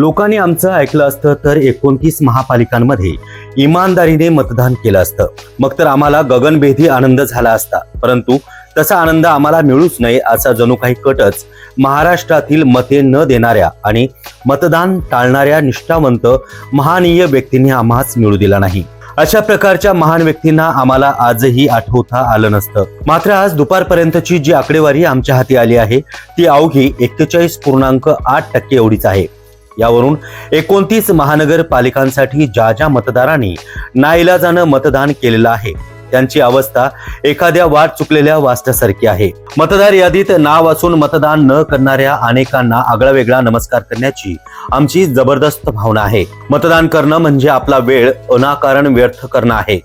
लोकांनी आमचं ऐकलं असतं तर एकोणतीस महापालिकांमध्ये इमानदारीने मतदान केलं असतं. मग तर आम्हाला गगनभेदी आनंद झाला असता. परंतु तसा आनंद आम्हाला मिळूच नये असा जणू काही कटच महाराष्ट्रातील मते न देणाऱ्या आणि मतदान टाळणाऱ्या निष्ठावंत महानीय व्यक्तींनी आम्हाच मिळू दिला नाही. अशा प्रकारच्या महान व्यक्तींना आम्हाला आजही आठवता आलं नसतं. मात्र आज दुपारपर्यंतची जी आकडेवारी आमच्या हाती आली आहे ती अवघी एक्केचाळीस पूर्णांक आठ टक्के एवढीच आहे. यावरून एकोणतीस महानगरपालिकांसाठी ज्या ज्या मतदारांनी नाईलाजानं मतदान केलेलं आहे त्यांची अवस्था एखाद्या वाट चुकलेल्या वाचण्यासारखी आहे. मतदार यादीत नाव असून मतदान न करणाऱ्या अनेकांना आगळा वेगळा नमस्कार करण्याची आमची जबरदस्त भावना आहे. मतदान करणं म्हणजे आपला वेळ अनाकारण व्यर्थ करणं आहे.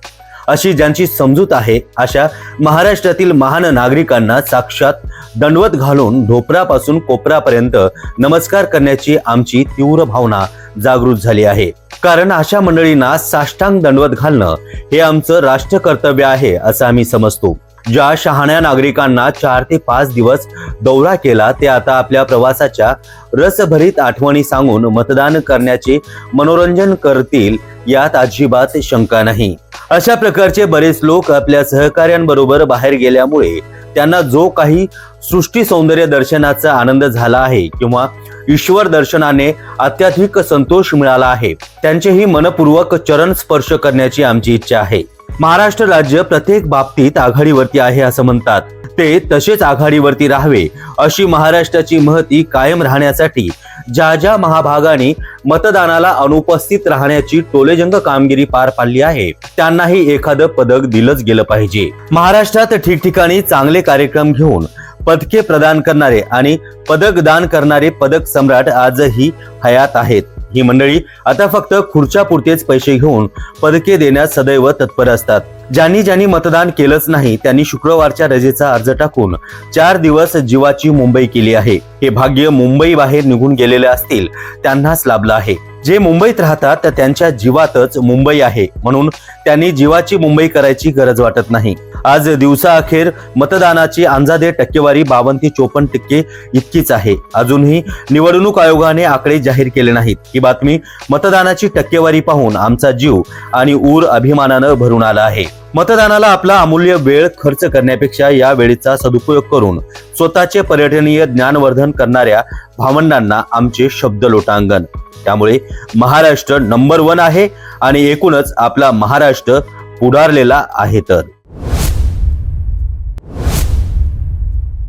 अशी ज्यांची समजूत आहे अशा महाराष्ट्रातील महान नागरिकांना साक्षात दंडवत घालून ढोपरापासून कोपरापर्यंत नमस्कार करण्याची आमची तीव्र भावना जागृत झाली आहे. कारण अशा मंडळींना साष्टांग दंडवत घालणं हे आमचं राष्ट्र कर्तव्य आहे असं आम्ही समजतो. ज्या शहाण्या नागरिकांना चार ते पाच दिवस दौरा केला ते आता आपल्या प्रवासाच्या रसभरीत आठवणी सांगून मतदान करण्याचे मनोरंजन करतील यात अजिबात शंका नाही. अशा प्रकारचे बरेच लोक आपल्या सहकार्यांबरोबर बाहेर गेल्यामुळे त्यांना जो काही सृष्टी सौंदर्य दर्शनाचा आनंद झाला आहे किंवा ईश्वर दर्शनाने अत्याधिक संतोष मिळाला आहे त्यांचेही मनपूर्वक चरण स्पर्श करण्याची आमची इच्छा आहे. महाराष्ट्र राज्य प्रत्येक बाबतीत आघाडीवरती आहे असं म्हणतात. ते तसेच आघाडीवरती राहावे अशी महाराष्ट्राची महती कायम राहण्यासाठी ज्या ज्या महाभागाने मतदानाला अनुपस्थित राहण्याची टोलेजंग कामगिरी पार पाडली आहे त्यांनाही एखादं पदक दिलंच गेलं पाहिजे. महाराष्ट्रात ठिकठिकाणी चांगले कार्यक्रम घेऊन पदके प्रदान करणारे आणि पदक दान करणारे पदक सम्राट आजही हयात आहेत. ही मंडळी आता फक्त खुर्च्या पुरतेच पैसे घेऊन पदके देण्यास सदैव तत्पर असतात. ज्यांनी ज्यांनी मतदान केलंच नाही त्यांनी शुक्रवारच्या रजेचा अर्ज टाकून चार दिवस जीवाची मुंबई केली आहे. हे भाग्य मुंबई बाहेर निघून गेलेले असतील त्यांनाच लाभलं आहे. जे मुंबईत राहतात तर त्यांच्या जीवातच मुंबई आहे. म्हणून त्यांनी जीवाची मुंबई करायची गरज वाटत नाही. आज दिवसाअखेर मतदानाची अंदाजे टक्केवारी बावन्न ते चोपन्न टक्के इतकीच आहे. अजूनही निवडणूक आयोगाने आकडे जाहीर केले नाहीत. ही बातमी मतदानाची टक्केवारी पाहून आमचा जीव आणि ऊर अभिमानानं भरून आला आहे. मतदानाला आपला अमूल्य वेळ खर्च करण्यापेक्षा या वेळेचा सदुपयोग करून स्वतःचे पर्यटनीय ज्ञानवर्धन करणाऱ्या भावंडांना आमचे शब्द लोटांगण. त्यामुळे महाराष्ट्र नंबर वन आहे आणि एकूणच आपला महाराष्ट्र पुढारलेला आहे तर.